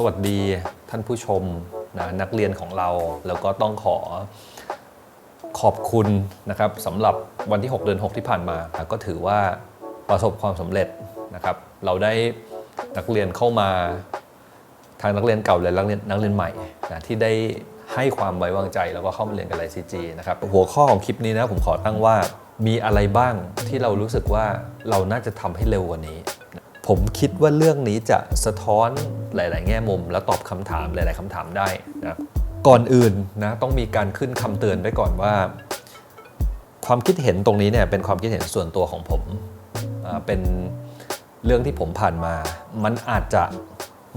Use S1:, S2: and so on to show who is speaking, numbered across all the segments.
S1: สวัสดีท่านผู้ชมนะนักเรียนของเรา แล้วก็ต้องขอขอบคุณนะครับสำหรับวันที่ 6 เดือน 6 ที่ผ่านมานะก็ถือว่าประสบความสำเร็จนะครับ เราได้นักเรียนเข้ามาทางนักเรียนเก่าและนักเรียนนักเรียนใหม่นะที่ได้ให้ความไว้วางใจแล้วก็เข้ามาเรียนกับไลซีจีนะครับหัวข้อของคลิปนี้นะผมขอตั้งว่ามีอะไรบ้างที่เรารู้สึกว่าเราน่าจะทำให้เร็วกว่านี้ ผมคิดว่าเรื่องนี้จะสะท้อนหลาย ๆ แง่มุม แล้วตอบคำถามหลาย ๆคำถามได้นะก่อนอื่นนะต้องมีการขึ้นคำเตือนไว้ก่อนว่า ความคิดเห็นตรงนี้เนี่ยเป็นความคิดเห็นส่วนตัวของผมเป็นเรื่องที่ผมผ่านมา มันอาจจะ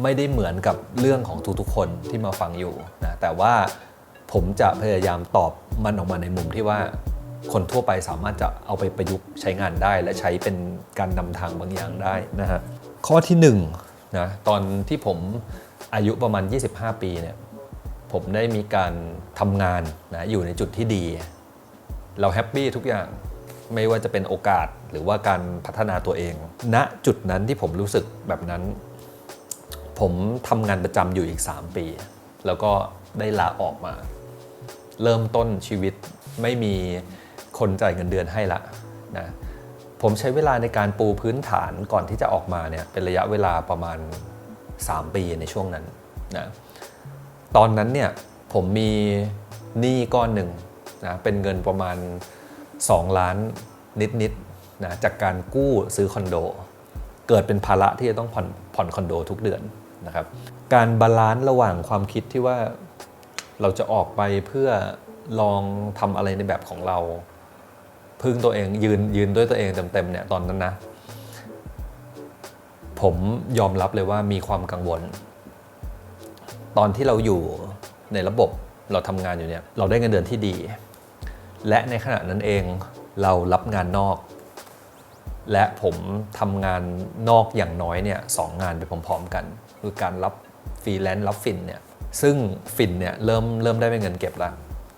S1: ไม่ได้เหมือนกับเรื่องของทุกๆคนที่มาฟังอยู่นะแต่ว่าผมจะพยายามตอบมันออกมาในมุมที่ว่า คนทั่วไปสามารถจะเอาไปประยุกต์ใช้งานได้ และใช้เป็นการนำทางบางอย่างได้นะฮะข้อที่1นงนะตอนที่ผมอายุประมาณ 25 ปีเนี่ยผมได้มีการทำงานนะอยู่ในจุดที่ดี เราแฮปปี้ทุกอย่างไม่ว่าจะเป็นโอกาสหรือว่าการพัฒนาตัวเองณจุดนั้นที่ผมรู้สึกแบบนั้น ผมทำงานประจำอยู่อีก 3 ปี แล้วก็ได้ลาออกมา เริ่มต้นชีวิตไม่มี คนจ่ายเงินเดือนให้ละนะผมใช้เวลาในการปูพื้นฐานก่อนที่จะออกมาเนี่ยเป็นระยะเวลาประมาณ 3 ปีในช่วงนั้นนะตอนนั้นเนี่ยผมมีหนี้ก้อนหนึ่งนะเป็นเงินประมาณ 2 ล้านนิดๆนะจากการกู้ซื้อคอนโด เกิดเป็นภาระที่จะต้องผ่อนผ่อนคอนโดทุกเดือนนะครับการบาลานซ์ระหว่างความคิดที่ว่าเราจะออกไปเพื่อลองทำอะไรในแบบของเรา พึ่งตัวเองยืนยืนด้วยตัวเองเต็มๆเนี่ยตอนนั้นนะ ผมยอมรับเลยว่ามีความกังวล ตอนที่เราอยู่ในระบบเราทำงานอยู่เนี่ยเราได้เงินเดือนที่ดี และในขณะนั้นเองเรารับงานนอก และผมทำงานนอกอย่างน้อยเนี่ยสองงานไปพร้อมๆกัน คือการรับฟรีแลนซ์รับฟินเนี่ยซึ่งฟินเนี่ยเริ่มเริ่มได้เป็นเงินเก็บแล้ว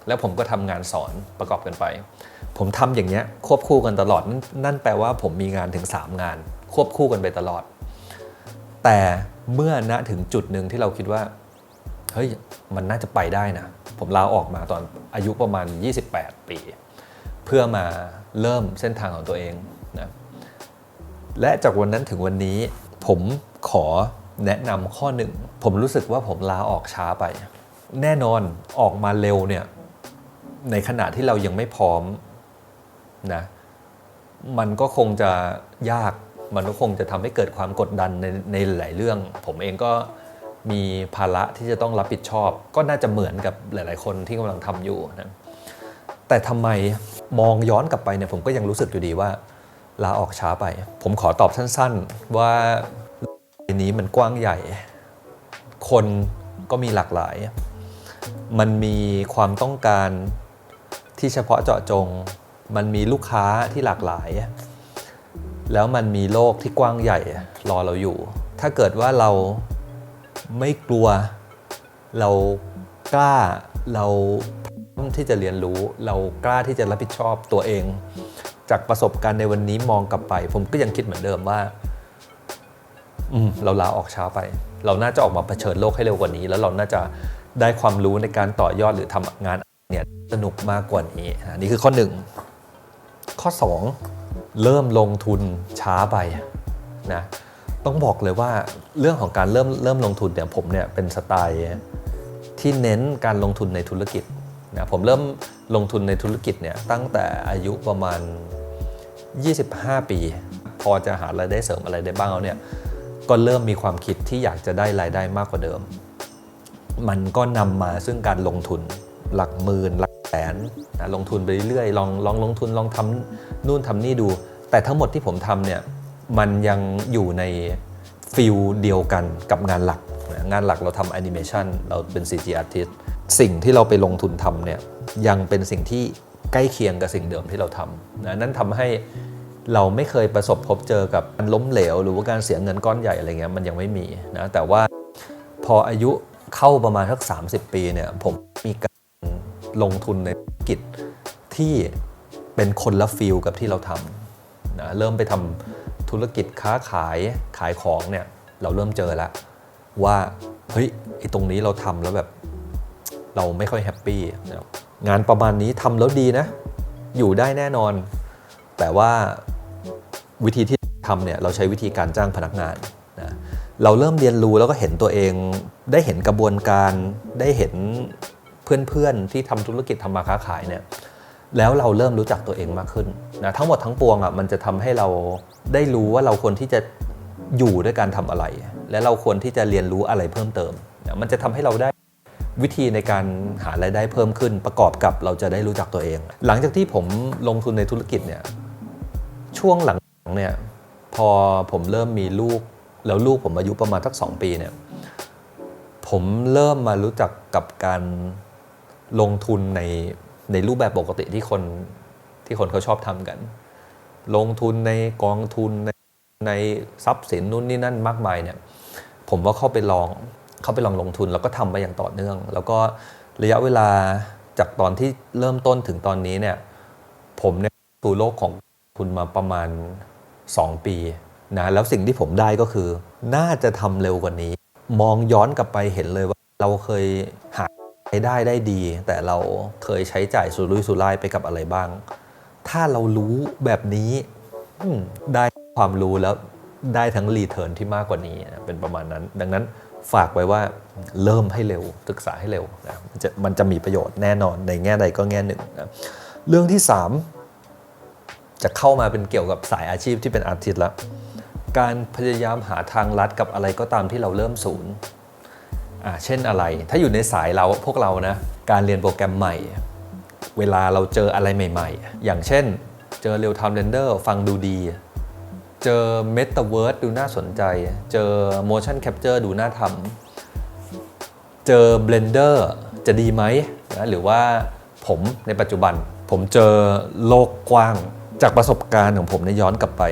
S1: แล้วผมก็ทำงานสอนประกอบกันไป ผมทำอย่างเงี้ยควบคู่กันตลอดนั่นนั่นแปลว่าผมมีงานถึง 3 งาน ควบคู่กันไปตลอด แต่เมื่อณถึงจุดหนึ่งที่เราคิดว่าเฮ้ยมันน่าจะไปได้นะ ผมลาออกมาตอนอายุประมาณ 28 ปี เพื่อมาเริ่มเส้นทางของตัวเองนะและจากวันนั้นถึงวันนี้ ผมขอแนะนำข้อหนึ่ง ผมรู้สึกว่าผมลาออกช้าไป แน่นอนออกมาเร็วเนี่ยในขณะที่เรายังไม่พร้อม นะมันก็คงจะยากมันก็คงจะทำให้เกิดความกดดันในในหลายเรื่อง ผมเองก็มีภาระที่จะต้องรับผิดชอบ ก็น่าจะเหมือนกับหลาย ๆ คนที่กำลังทำอยู่นะแต่ทำไมมองย้อนกลับไปเนี่ยผมก็ยังรู้สึกอยู่ดีว่าลาออกช้าไป ผมขอตอบสั้น ๆ ว่าในนี้มันกว้างใหญ่ คนก็มีหลากหลาย มันมีความต้องการที่เฉพาะเจาะจง มันมีลูกค้าที่หลากหลาย แล้วมันมีโลกที่กว้างใหญ่รอเราอยู่ ถ้าเกิดว่าเราไม่กลัว เรากล้าเราพร้อมที่จะเรียนรู้ เรากล้าที่จะรับผิดชอบตัวเอง จากประสบการณ์ในวันนี้มองกลับไป ผมก็ยังคิดเหมือนเดิมว่า อืมเราลาออกช้าไป เราน่าจะออกมาเผชิญโลกให้เร็วกว่านี้ แล้วเราน่าจะได้ความรู้ในการต่อยอดหรือทำงานเนี่ยสนุกมากกว่านี้นี่คือข้อหนึ่ง ข้อ 2 เริ่มลงทุนช้าไปนะต้องบอกเลยว่าเรื่องของการเริ่มเริ่มลงทุนเนี่ยผมเนี่ยเป็นสไตล์ที่เน้นการลงทุนในธุรกิจนะผมเริ่มลงทุนในธุรกิจเนี่ยตั้งแต่อายุประมาณ 25 ปี พอจะหารายได้เสริมอะไรได้บ้างแล้วเนี่ยก็เริ่มมีความคิดที่อยากจะได้รายได้มากกว่าเดิม มันก็นำมาซึ่งการลงทุนหลักหมื่นหลัก แสนลงทุนไปเรื่อยๆลองลองลงทุนลองทำนู่นทำนี่ดู แต่ทั้งหมดที่ผมทำเนี่ยมันยังอยู่ในฟิลเดียวกันกับงานหลัก งานหลักเราทำแอนิเมชันเราเป็น CG artist สิ่งที่เราไปลงทุนทำเนี่ยยังเป็นสิ่งที่ใกล้เคียงกับสิ่งเดิมที่เราทำนะนั่นทำให้เราไม่เคยประสบพบเจอกับการล้มเหลว หรือว่าการเสียเงินก้อนใหญ่อะไรเงี้ยมันยังไม่มีนะแต่ว่าพออายุเข้าประมาณสัก 30 ปีเนี่ยผมมีการ ลงทุนในธุรกิจที่เป็นคนละฟิลกับที่เราทำนะเริ่มไปทำธุรกิจค้าขายขายของเนี่ยเราเริ่มเจอแล้วว่าเฮ้ยไอตรงนี้เราทำแล้วแบบเราไม่ค่อยแฮปปี้งานประมาณนี้ทำแล้วดีนะ อยู่ได้แน่นอน แต่ว่าวิธีที่ทำเนี่ยเราใช้วิธีการจ้างพนักงานนะเราเริ่มเรียนรู้แล้วก็เห็นตัวเองได้เห็นกระบวนการได้เห็น เพื่อนๆ ที่ทำธุรกิจทำมาค้าขายเนี่ยแล้วเราเริ่มรู้จักตัวเองมากขึ้นนะทั้งหมดทั้งปวงอะมันจะทำให้เราได้รู้ว่าเราควรที่จะอยู่ด้วยการทำอะไร และเราควรที่จะเรียนรู้อะไรเพิ่มเติมนะมันจะทำให้เราได้วิธีในการหารายได้เพิ่มขึ้น ประกอบกับเราจะได้รู้จักตัวเอง หลังจากที่ผมลงทุนในธุรกิจเนี่ยช่วงหลังเนี่ยพอผมเริ่มมีลูกแล้วลูกผมอายุประมาณสักสองปีเนี่ยผมเริ่มมารู้จักกับการ ลงทุนในในรูปแบบปกติที่คนที่คนเขาชอบทำกัน ลงทุนในกองทุนในในทรัพย์สินนู่นนี่นั่นมากมายเนี่ยผมว่าเข้าไปลองเข้าไปลองลงทุนแล้วก็ทำไปอย่างต่อเนื่อง แล้วก็ระยะเวลาจากตอนที่เริ่มต้นถึงตอนนี้เนี่ยผมเนี่ยสู่โลกของทุนมาประมาณ 2 ปีนะแล้วสิ่งที่ผมได้ก็คือ น่าจะทำเร็วกว่านี้ มองย้อนกลับไปเห็นเลยว่าเราเคยหา รายได้ได้ดี แต่เราเคยใช้จ่ายสุรุ่ยสุร่ายไปกับอะไรบ้าง ถ้าเรารู้แบบนี้ได้ความรู้แล้วได้ทั้งรีเทิร์นที่มากกว่านี้เป็นประมาณนั้น ดังนั้นฝากไว้ว่าเริ่มให้เร็วศึกษาให้เร็วนะมันจะมันจะมีประโยชน์แน่นอนในแง่ใดก็แง่หนึ่งนะเรื่องที่ 3 จะเข้ามาเป็นเกี่ยวกับสายอาชีพที่เป็นอาร์ติสต์แล้วการพยายามหาทางลัดกับอะไรก็ตามที่เราเริ่มศูนย์ เช่นอะไร ถ้าอยู่ในสายเราพวกเรานะ การเรียนโปรแกรมใหม่ เวลาเราเจออะไรใหม่ ๆ อย่างเช่น เจอ Real Time Render ฟังดูดี เจอ Metaverse ดูน่าสนใจ เจอ Motion Capture ดูน่าทำ เจอ Blender จะดีไหมนะหรือว่าผมในปัจจุบัน ผมเจอโลกกว้างจากประสบการณ์ของผมในยย้อนกลับไป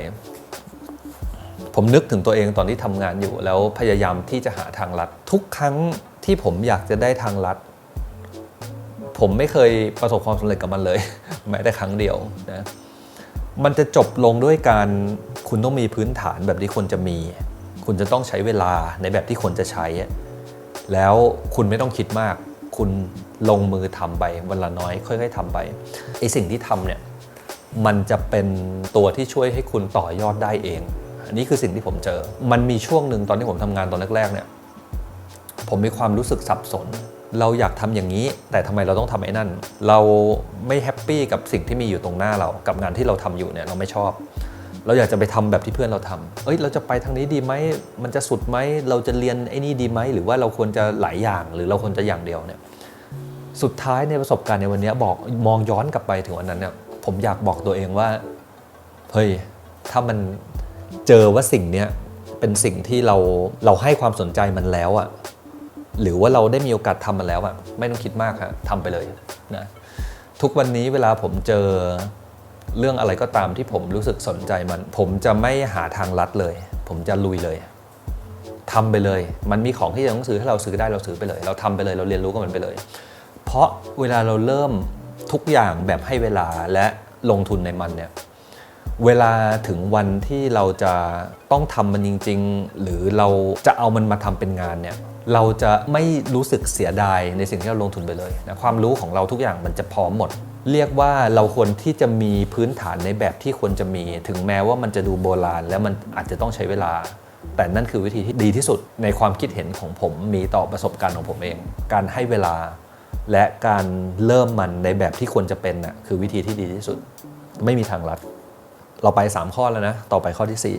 S1: ผมนึกถึงตัวเองตอนที่ทำงานอยู่ แล้วพยายามที่จะหาทางลัด ทุกครั้งที่ผมอยากจะได้ทางลัด ผมไม่เคยประสบความสำเร็จกับมันเลย แม้แต่ครั้งเดียวนะมันจะจบลงด้วยการคุณต้องมีพื้นฐานแบบที่ควรจะมี คุณจะต้องใช้เวลาในแบบที่ควรจะใช้ แล้วคุณไม่ต้องคิดมาก คุณลงมือทำไปวันละน้อย ค่อย ๆทำไปไอสิ่งที่ทำเนี่ยมันจะเป็นตัวที่ช่วยให้คุณต่อยอดได้เอง อันนี้คือสิ่งที่ผมเจอ มันมีช่วงหนึ่งตอนที่ผมทำงานตอนแรกๆเนี่ย ผมมีความรู้สึกสับสน เราอยากทำอย่างนี้ แต่ทำไมเราต้องทำไอ้นั่น เราไม่แฮปปี้กับสิ่งที่มีอยู่ตรงหน้าเรา กับงานที่เราทำอยู่เนี่ยเราไม่ชอบ เราอยากจะไปทำแบบที่เพื่อนเราทำเอ้ย เราจะไปทางนี้ดีไหม มันจะสุดไหม เราจะเรียนไอ้นี่ดีไหม หรือว่าเราควรจะหลายอย่าง หรือเราควรจะอย่างเดียวเนี่ย สุดท้ายในประสบการณ์ในวันนี้บอกมองย้อนกลับไปถึงวันนั้นเนี่ย ผมอยากบอกตัวเองว่า เฮ้ย ถ้ามัน เจอว่าสิ่งเนี้ยเป็นสิ่งที่เราเราให้ความสนใจมันแล้วอะหรือว่าเราได้มีโอกาสทำมันแล้วอะไม่ต้องคิดมากครับทำไปเลยนะทุกวันนี้เวลาผมเจอเรื่องอะไรก็ตามที่ผมรู้สึกสนใจมัน ผมจะไม่หาทางลัดเลย ผมจะลุยเลยทำไปเลย มันมีของที่จะต้องซื้อให้เราซื้อได้เราซื้อไปเลย เราทำไปเลยเราเรียนรู้กับมันไปเลย เพราะเวลาเราเริ่มทุกอย่างแบบให้เวลาและลงทุนในมันเนี่ย เวลาถึงวันที่เราจะต้องทำมันจริง ๆ หรือเราจะเอามันมาทำเป็นงานเนี่ยเราจะไม่รู้สึกเสียดายในสิ่งที่เราลงทุนไปเลยนะความรู้ของเราทุกอย่างมันจะพร้อมหมด เรียกว่าเราควรที่จะมีพื้นฐานในแบบที่ควรจะมี ถึงแม้ว่ามันจะดูโบราณ และมันอาจจะต้องใช้เวลา แต่นั่นคือวิธีที่ดีที่สุดในความคิดเห็นของผมมีต่อประสบการณ์ของผมเอง การให้เวลา และการเริ่มมันในแบบที่ควรจะเป็นน่ะคือวิธีที่ดีที่สุด ไม่มีทางลัด เราไป 3 ข้อแล้วนะ ต่อไปข้อที่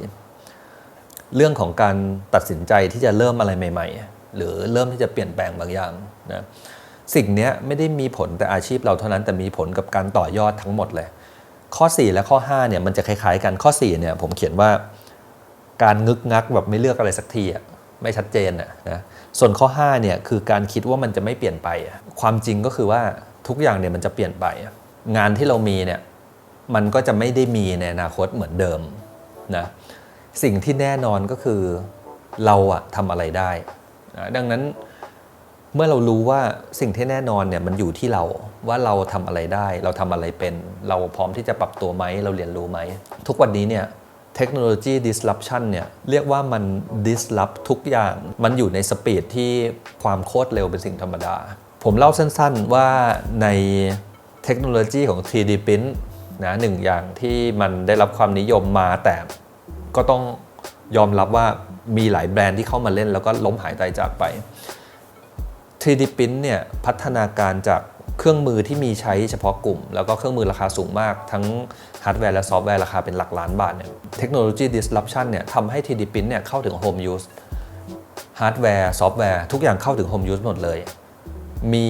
S1: 4 เรื่องของการตัดสินใจที่จะเริ่มอะไรใหม่ ๆ หรือเริ่มที่จะเปลี่ยนแปลงบางอย่างนะสิ่งนี้ไม่ได้มีผลแต่อาชีพเราเท่านั้นแต่มีผลกับการต่อยอดทั้งหมดเลย ข้อ 4 และข้อ5เนี่ยมันจะคล้ายๆกันข้อ4เนี่ยผมเขียนว่าการงึกงักแบบไม่เลือกอะไรสักทีอะไม่ชัดเจนอะนะส่วนข้อ5เนี่ยคือการคิดว่ามันจะไม่เปลี่ยนไป ความจริงก็คือว่าทุกอย่างเนี่ยมันจะเปลี่ยนไป งานที่เรามีเนี่ย มันก็จะไม่ได้มีในอนาคตเหมือนเดิมนะสิ่งที่แน่นอนก็คือเราอะทำอะไรได้นะดังนั้นเมื่อเรารู้ว่าสิ่งที่แน่นอนเนี่ยมันอยู่ที่เราว่าเราทำอะไรได้ เราทำอะไรเป็น เราพร้อมที่จะปรับตัวไหมเราเรียนรู้ไหม ทุกวันนี้เนี่ยเเทคโนโลยี disruption เนี่ยเรียกว่ามัน disrupt ทุกอย่างมันอยู่ในสปีดที่ความโคตรเร็วเป็นสิ่งธรรมดา ผมเล่าสั้นๆว่าในเทคโนโลยีของ 3D Print นะหนึ่งอย่างที่มันได้รับความนิยมมาแต่ก็ต้องยอมรับว่ามีหลายแบรนด์ที่เข้ามาเล่นแล้วก็ล้มหายตายจากไป 3D Print เนี่ยพัฒนาการจากเครื่องมือที่มีใช้เฉพาะกลุ่ม แล้วก็เครื่องมือราคาสูงมาก ทั้งฮาร์ดแวร์และซอฟต์แวร์ราคาเป็นหลักล้านบาทเนี่ยเทคโนโลยี disruption เนี่ยทำให้ 3D Print เนี่ยเข้าถึง home use ฮาร์ดแวร์ซอฟต์แวร์ทุกอย่างเข้าถึง home use หมดเลย มี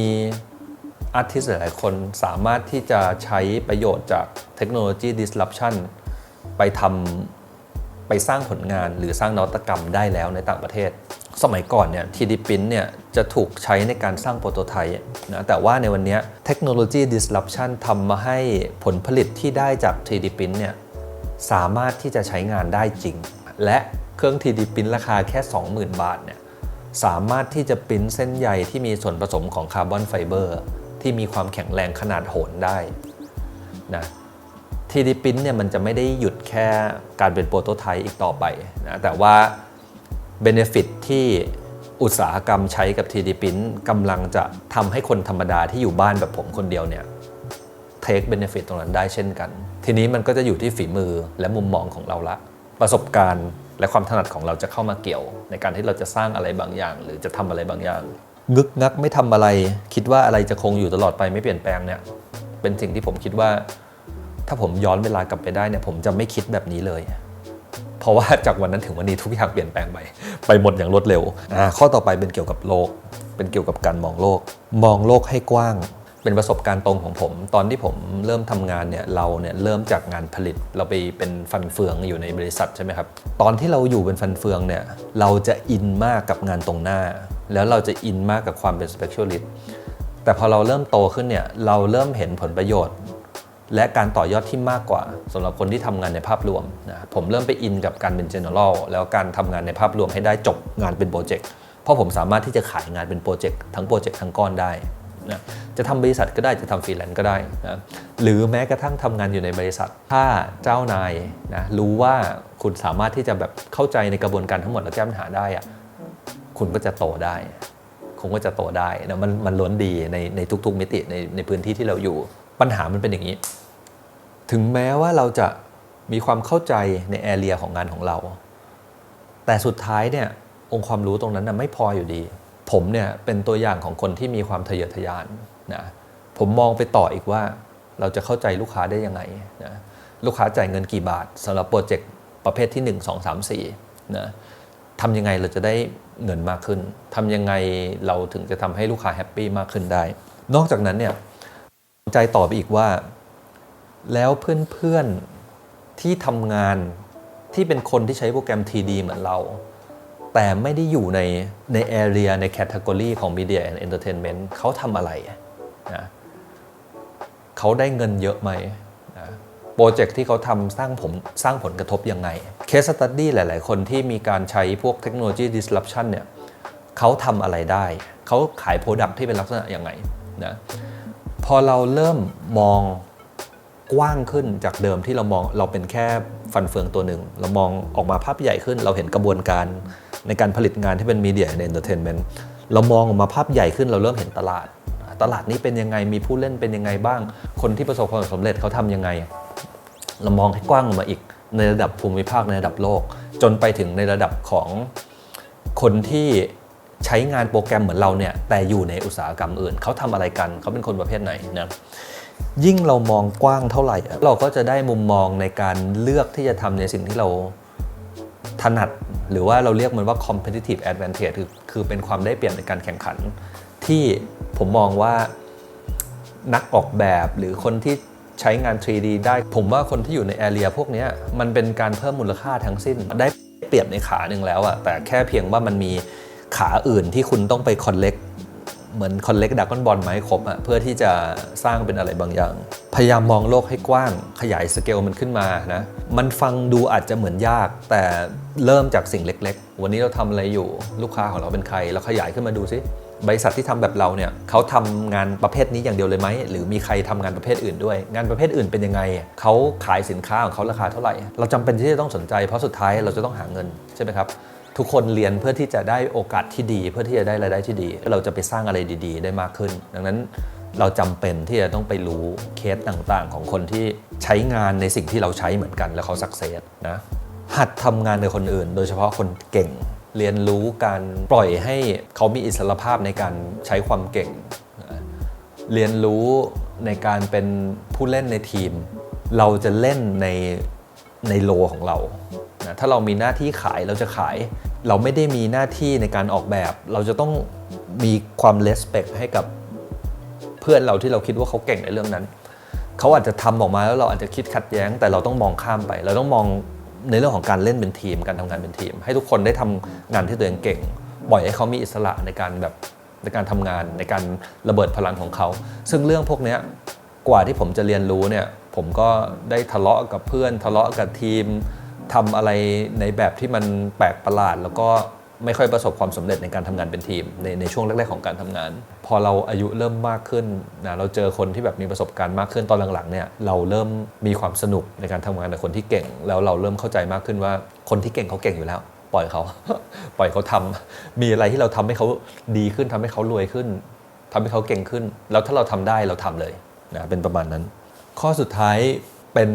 S1: อาร์ติสหลายคนสามารถที่จะใช้ประโยชน์จากเทคโนโลยี disruption ไปทำไปสร้างผลงานหรือสร้างนวัตกรรมได้แล้วในต่างประเทศ สมัยก่อนเนี่ย 3D Print เนี่ยจะถูกใช้ในการสร้างโปรโตไทป์นะแต่ว่าในวันนี้เทคโนโลยี disruption ทำมาให้ผลผลิตที่ได้จาก 3D Print เนี่ยสามารถที่จะใช้งานได้จริง และเครื่อง 3D Print ราคาแค่ 20,000 บาทเนี่ยสามารถที่จะปริ้นเส้นใยที่มีส่วนผสมของคาร์บอนไฟเบอร์ ที่มีความแข็งแรงขนาดโหนได้นะ 3D Print เนี่ยมันจะไม่ได้หยุดแค่การเป็นโปรโตไทป์อีกต่อไปนะแต่ว่า Benefit ที่อุตสาหกรรมใช้กับ 3D Print กำลังจะทำให้คนธรรมดาที่อยู่บ้านแบบผมคนเดียวเนี่ย take benefit ตรงนั้นได้เช่นกัน ทีนี้มันก็จะอยู่ที่ฝีมือและมุมมองของเราละ ประสบการณ์และความถนัดของเราจะเข้ามาเกี่ยว ในการที่เราจะสร้างอะไรบางอย่าง หรือจะทำอะไรบางอย่าง งึกงักไม่ทำอะไร คิดว่าอะไรจะคงอยู่ตลอดไปไม่เปลี่ยนแปลงเนี่ย เป็นสิ่งที่ผมคิดว่า ถ้าผมย้อนเวลากลับไปได้เนี่ยผมจะไม่คิดแบบนี้เลย เพราะว่าจากวันนั้นถึงวันนี้ทุกอย่างเปลี่ยนแปลงไปไปหมดอย่างรวดเร็วข้อต่อไปเป็นเกี่ยวกับโลก เป็นเกี่ยวกับการมองโลก มองโลกให้กว้างเป็นประสบการณ์ตรงของผม ตอนที่ผมเริ่มทำงานเนี่ยเราเนี่ยเริ่มจากงานผลิตเราไปเป็นฟันเฟืองอยู่ในบริษัทใช่ไหมครับ ตอนที่เราอยู่เป็นฟันเฟืองเนี่ยเราจะอินมากกับงานตรงหน้า แล้วเราจะอินมากกับความเป็น specialist แต่พอเราเริ่มโตขึ้นเนี่ยเราเริ่มเห็นผลประโยชน์ และการต่อยอดที่มากกว่าสำหรับคนที่ทำงานในภาพรวมนะผมเริ่มไปอินกับการเป็น general แล้วการทำงานในภาพรวมให้ได้จบงานเป็นโปรเจกต์เพราะผมสามารถที่จะขายงานเป็นโปรเจกต์ทั้งโปรเจกต์ทั้งก้อนได้นะจะทำบริษัทก็ได้จะทำฟรีแลนซ์ก็ได้นะหรือแม้กระทั่งทำงานอยู่ในบริษัท ถ้าเจ้านายนะรู้ว่าคุณสามารถที่จะแบบเข้าใจในกระบวนการทั้งหมดและแก้ปัญหาได้อะ คุณก็จะโตได้คงก็จะโตได้นะมันมันล้วนดีในในทุก ๆ มิติในในพื้นที่ที่เราอยู่ ปัญหามันเป็นอย่างนี้ ถึงแม้ว่าเราจะมีความเข้าใจในแอเรียของงานของเรา แต่สุดท้ายเนี่ยองค์ความรู้ตรงนั้นนะไม่พออยู่ดี ผมเนี่ยเป็นตัวอย่างของคนที่มีความทะเยอทะยานนะผมมองไปต่ออีกว่าเราจะเข้าใจลูกค้าได้ยังไงนะลูกค้าจ่ายเงินกี่บาทสำหรับโปรเจกต์ประเภทที่ 1 2 3 4นะ ทำยังไงเราจะได้เงินมากขึ้นทำยังไงเราถึงจะทำให้ลูกค้าแฮปปี้มากขึ้นได้ นอกจากนั้นเนี่ยใจต่อไปอีกว่า แล้วเพื่อนๆที่ทำงานที่เป็นคนที่ใช้โปรแกรม TD เหมือนเรา แต่ไม่ได้อยู่ในใน area ใน category ของ Media and Entertainment เขาทำอะไรนะเขาได้เงินเยอะไหมนะโปรเจกต์ที่เขาทำสร้างผมสร้างผลกระทบยังไง Case Study หลาย ๆ คนที่มีการใช้พวกเทคโนโลยี disruption เนี่ยเขาทำอะไรได้ เขาขาย Product ที่เป็นลักษณะยังไงนะพอเราเริ่มมองกว้างขึ้นจากเดิมที่เรามองเราเป็นแค่ฟันเฟืองตัวหนึ่ง เรามองออกมาภาพใหญ่ขึ้น เราเห็นกระบวนการในการผลิตงานที่เป็นมีเดียในเอนเตอร์เทนเมนต์เรามองออกมาภาพใหญ่ขึ้นเราเริ่มเห็นตลาด ตลาดนี้เป็นยังไงมีผู้เล่นเป็นยังไงบ้าง คนที่ประสบความสำเร็จเขาทำยังไง เรามองให้กว้างออกมาอีก ในระดับภูมิภาคในระดับโลก จนไปถึงในระดับของคนที่ใช้งานโปรแกรมเหมือนเราเนี่ยแต่อยู่ในอุตสาหกรรมอื่น เขาทำอะไรกันเขาเป็นคนประเภทไหนนะยิ่งเรามองกว้างเท่าไหร่ เราก็จะได้มุมมองในการเลือกที่จะทำในสิ่งที่เราถนัด หรือว่าเราเรียกมันว่า competitive advantage คือคือเป็นความได้เปรียบในการแข่งขัน ที่ผมมองว่านักออกแบบหรือคนที่ ใช้งาน 3D ได้ ผมว่าคนที่อยู่ในแอเรียพวกนี้มันเป็นการเพิ่มมูลค่าทั้งสิ้น ได้เปรียบในขาหนึ่งแล้วอะแต่แค่เพียงว่ามันมีขาอื่นที่คุณต้องไปคอนเล็กเหมือนคอนเล็กดักกอนบอลไม้ครบอะเพื่อที่จะสร้างเป็นอะไรบางอย่าง พยายามมองโลกให้กว้างขยายสเกลมันขึ้นมานะมันฟังดูอาจจะเหมือนยาก แต่เริ่มจากสิ่งเล็ก ๆ วันนี้เราทำอะไรอยู่ลูกค้าของเราเป็นใครเราขยายขึ้นมาดูซิ บริษัทที่ทำแบบเราเนี่ยเขาทำงานประเภทนี้อย่างเดียวเลยไหมหรือมีใครทำงานประเภทอื่นด้วย งานประเภทอื่นเป็นยังไงเขาขายสินค้าของเขาราคาเท่าไหร่ เราจำเป็นที่จะต้องสนใจ เพราะสุดท้ายเราจะต้องหาเงินใช่ไหมครับทุกคนเรียนเพื่อที่จะได้โอกาสที่ดี เพื่อที่จะได้รายได้ที่ดี เราจะไปสร้างอะไรดี ๆ ได้มากขึ้น ดังนั้นเราจำเป็นที่จะต้องไปรู้เคสต่างๆ ของคนที่ใช้งานในสิ่งที่เราใช้เหมือนกัน แล้วเขาสักเซสนะหัดทำงานกับคนอื่น โดยเฉพาะคนเก่ง เรียนรู้การปล่อยให้เขามีอิสรภาพในการใช้ความเก่ง เรียนรู้ในการเป็นผู้เล่นในทีม เราจะเล่นในในโลของเรานะถ้าเรามีหน้าที่ขายเราจะขาย เราไม่ได้มีหน้าที่ในการออกแบบ เราจะต้องมีความเลสเปคให้กับเพื่อนเราที่เราคิดว่าเขาเก่งในเรื่องนั้น เขาอาจจะทำออกมาแล้วเราอาจจะคิดขัดแย้ง แต่เราต้องมองข้ามไป เราต้องมอง ในเรื่องของการเล่นเป็นทีมการทำงานเป็นทีม ให้ทุกคนได้ทำงานที่ตัวเองเก่งปล่อยให้เขามีอิสระในการแบบในการทำงานในการระเบิดพลังของเขา ซึ่งเรื่องพวกนี้กว่าที่ผมจะเรียนรู้เนี่ยผมก็ได้ทะเลาะกับเพื่อนทะเลาะกับทีมทำอะไรในแบบที่มันแปลกประหลาดแล้วก็ ไม่ค่อยประสบความสำเร็จในการทำงานเป็นทีมในในช่วงแรกๆของการทำงาน พอเราอายุเริ่มมากขึ้นนะเราเจอคนที่แบบมีประสบการณ์มากขึ้นตอนหลังๆเนี่ยเราเริ่มมีความสนุกในการทำงานกับคนที่เก่ง แล้วเราเริ่มเข้าใจมากขึ้นว่าคนที่เก่งเขาเก่งอยู่แล้ว ปล่อยเขาปล่อยเขาทำมีอะไรที่เราทำให้เขาดีขึ้นทำให้เขารวยขึ้นทำให้เขาเก่งขึ้น แล้วถ้าเราทำได้เราทำเลยนะเป็นประมาณนั้น ข้อสุดท้ายเป็น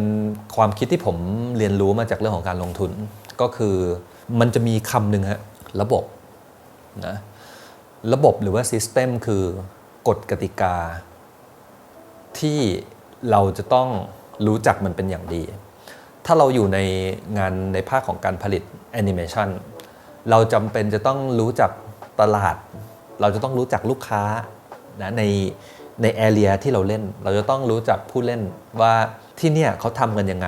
S1: ความคิดที่ผมเรียนรู้มาจากเรื่องของการลงทุนก็คือมันจะมีคำหนึ่งฮะ ระบบนะระบบหรือว่า System คือกฎกติกา ที่เราจะต้องรู้จักมันเป็นอย่างดี ถ้าเราอยู่ในงานในภาคของการผลิตแอนิเมชันเราจำเป็นจะต้องรู้จักตลาด เราจะต้องรู้จักลูกค้านะในในแอเรียที่เราเล่น เราจะต้องรู้จักผู้เล่นว่าที่เนี่ยเขาทำกันยังไง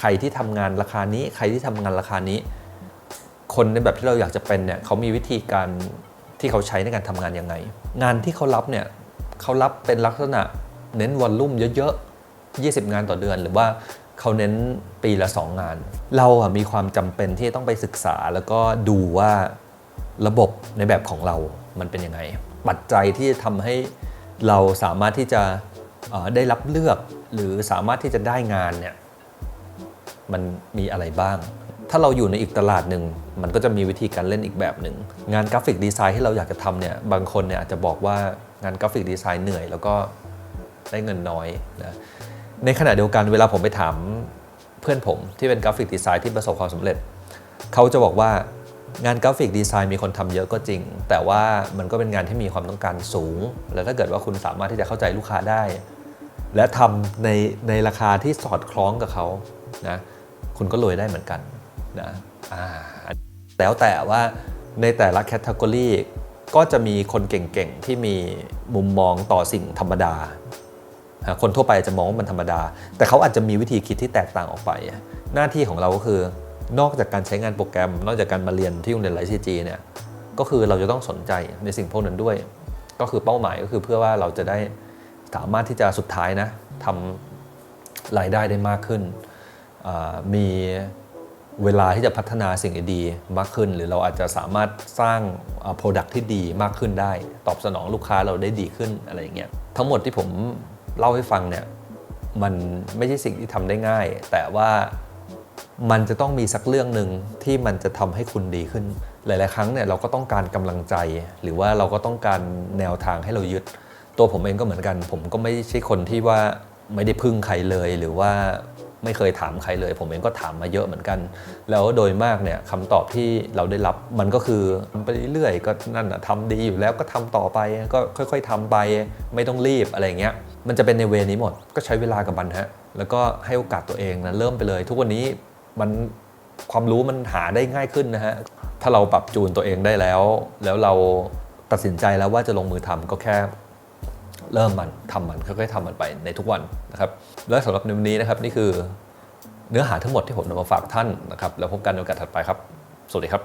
S1: ใครที่ทำงานราคานี้ ใครที่ทำงานราคานี้ คนในแบบที่เราอยากจะเป็นเนี่ยเขามีวิธีการที่เขาใช้ในการทำงานยังไง งานที่เขารับเนี่ยเขารับเป็นลักษณะเน้นวอลลุ่มเยอะๆ 20 งานต่อเดือน หรือว่าเขาเน้นปีละ 2 งาน เราอะมีความจำเป็นที่ต้องไปศึกษาแล้วก็ดูว่าระบบในแบบของเรามันเป็นยังไง ปัจจัยที่จะทำให้เราสามารถที่จะได้รับเลือก หรือสามารถที่จะได้งานเนี่ยมันมีอะไรบ้าง ถ้าเราอยู่ในอีกตลาดหนึ่งมันก็จะมีวิธีการเล่นอีกแบบหนึ่งงานกราฟิกดีไซน์ที่เราอยากจะทำเนี่ยบางคนเนี่ยอาจจะบอกว่างานกราฟิกดีไซน์เหนื่อย แล้วก็ได้เงินน้อยนะในขณะเดียวกันเวลาผมไปถามเพื่อนผมที่เป็นกราฟิกดีไซน์ที่ประสบความสำเร็จ เขาจะบอกว่างานกราฟิกดีไซน์มีคนทำเยอะก็จริง แต่ว่ามันก็เป็นงานที่มีความต้องการสูง แล้วถ้าเกิดว่าคุณสามารถที่จะเข้าใจลูกค้าได้ และทำในในราคาที่สอดคล้องกับเขานะคุณก็รวยได้เหมือนกัน นะแล้วแต่ว่าในแต่ละแคตตากรีก็จะมีคนเก่งๆ ที่มีมุมมองต่อสิ่งธรรมดา คนทั่วไปจะมองว่ามันธรรมดา แต่เขาอาจจะมีวิธีคิดที่แตกต่างออกไป หน้าที่ของเราก็คือนอกจากการใช้งานโปรแกรม นอกจากการมาเรียนที่โรงเรียนไลซีจีเนี่ยก็คือเราจะต้องสนใจในสิ่งพวกนั้นด้วย ก็คือเป้าหมายก็คือเพื่อว่าเราจะได้สามารถที่จะสุดท้ายนะทำรายได้ได้มากขึ้นมี เวลาที่จะพัฒนาสิ่งดีๆมากขึ้น หรือเราอาจจะสามารถสร้างโปรดักที่ดีมากขึ้นได้ ตอบสนองลูกค้าเราได้ดีขึ้นอะไรอย่างเงี้ยทั้งหมดที่ผมเล่าให้ฟังเนี่ยมันไม่ใช่สิ่งที่ทำได้ง่าย แต่ว่ามันจะต้องมีสักเรื่องหนึ่งที่มันจะทำให้คุณดีขึ้น หลาย ๆ ครั้งเนี่ยเราก็ต้องการกำลังใจ หรือว่าเราก็ต้องการแนวทางให้เรายึด ตัวผมเองก็เหมือนกัน ผมก็ไม่ใช่คนที่ว่าไม่ได้พึ่งใครเลยหรือว่า ไม่เคยถามใครเลย ผมเองก็ถามมาเยอะเหมือนกัน แล้วโดยมากเนี่ยคำตอบที่เราได้รับมันก็คือไปเรื่อยก็นั่นนะทำดีอยู่แล้วก็ทำต่อไปก็ค่อย ๆทำไปไม่ต้องรีบอะไรเงี้ยมันจะเป็นในเวนี้หมด ก็ใช้เวลากับมันฮะแล้วก็ให้โอกาสตัวเองนะเริ่มไปเลย ทุกวันนี้มันความรู้มันหาได้ง่ายขึ้นนะฮะถ้าเราปรับจูนตัวเองได้แล้ว แล้วเราตัดสินใจแล้วว่าจะลงมือทำก็แค่ เริ่มมันทำมันค่อยๆทำมันไปในทุกวันนะครับและสำหรับในวันนี้นะครับนี่คือเนื้อหาทั้งหมดที่ผมนำมาฝากท่านนะครับแล้วพบกันในโอกาสถัดไปครับ สวัสดีครับ